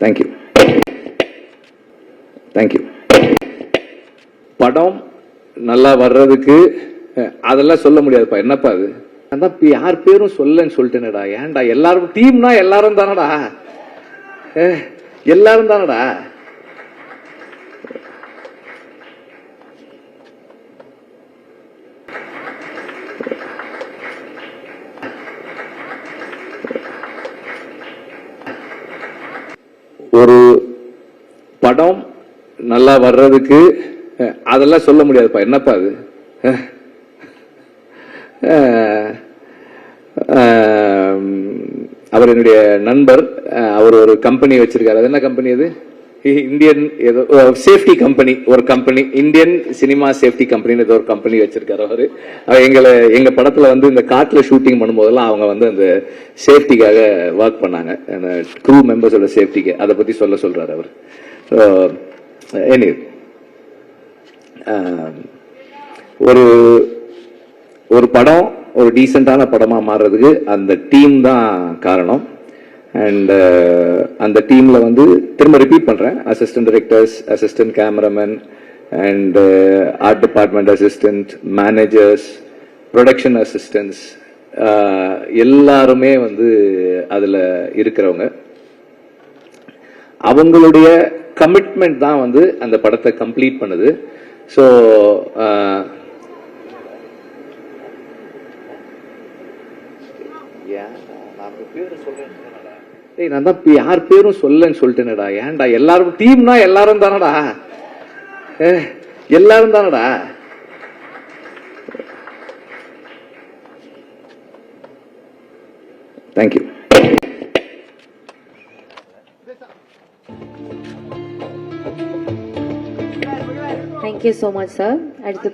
Thank you thank you படம் நல்லா வர்றதுக்கு அதெல்லாம் சொல்ல முடியாதுப்பா. என்னப்பா அது? அதான் யார் பேரும் சொல்லன்னு சொல்லிட்டேனடா. ஏன்டா எல்லாரும் டீம்னா எல்லாரும் தானடா? எல்லாரும் தானடா? ஒரு படம் நல்லா வர்றதுக்கு அதெல்லாம் சொல்ல முடியாதுப்பா. என்னப்பா அது? அவர் என்னுடைய நண்பர் அவர் ஒரு கம்பெனி வச்சிருக்காரு. அது என்ன கம்பெனி அது? இந்தியன் ஏதோ சேஃப்டி கம்பெனி ஒரு கம்பெனி இந்தியன் சினிமா சேஃப்டி கம்பெனின்னு ஏதோ ஒரு கம்பெனி வச்சிருக்காரு அவரு. அவர் எங்களை எங்க படத்துல வந்து இந்த காட்டுல ஷூட்டிங் பண்ணும்போதெல்லாம் அவங்க வந்து அந்த சேஃப்டிக்காக ஒர்க் பண்ணாங்க. அந்த க்ரூ மெம்பர்ஸோட சேஃப்டிக்கு அதை பத்தி சொல்ல சொல்றாரு அவர். எனி ஒரு ஒரு படம் ஒரு டீசெண்டான படமா மாறுறதுக்கு அந்த டீம் தான் காரணம். அண்ட் uh, அந்த டீமில் வந்து திரும்ப ரிப்பீட் பண்ணுறேன் assistant directors assistant cameraman and art department assistant managers production assistants எல்லாருமே வந்து அதில் இருக்கிறவங்க. அவங்களுடைய கமிட்மெண்ட் தான் வந்து அந்த படத்தை கம்ப்ளீட் பண்ணுது. ஸோ uh, நான் தான் யார் பேரும் சொல்லன்னு சொல்லிட்டேனடா. ஏன்டா எல்லாரும் டீம்னா எல்லாரும் தானடா? எல்லாரும் தானடா? Thank you thank you so much sir அடுத்து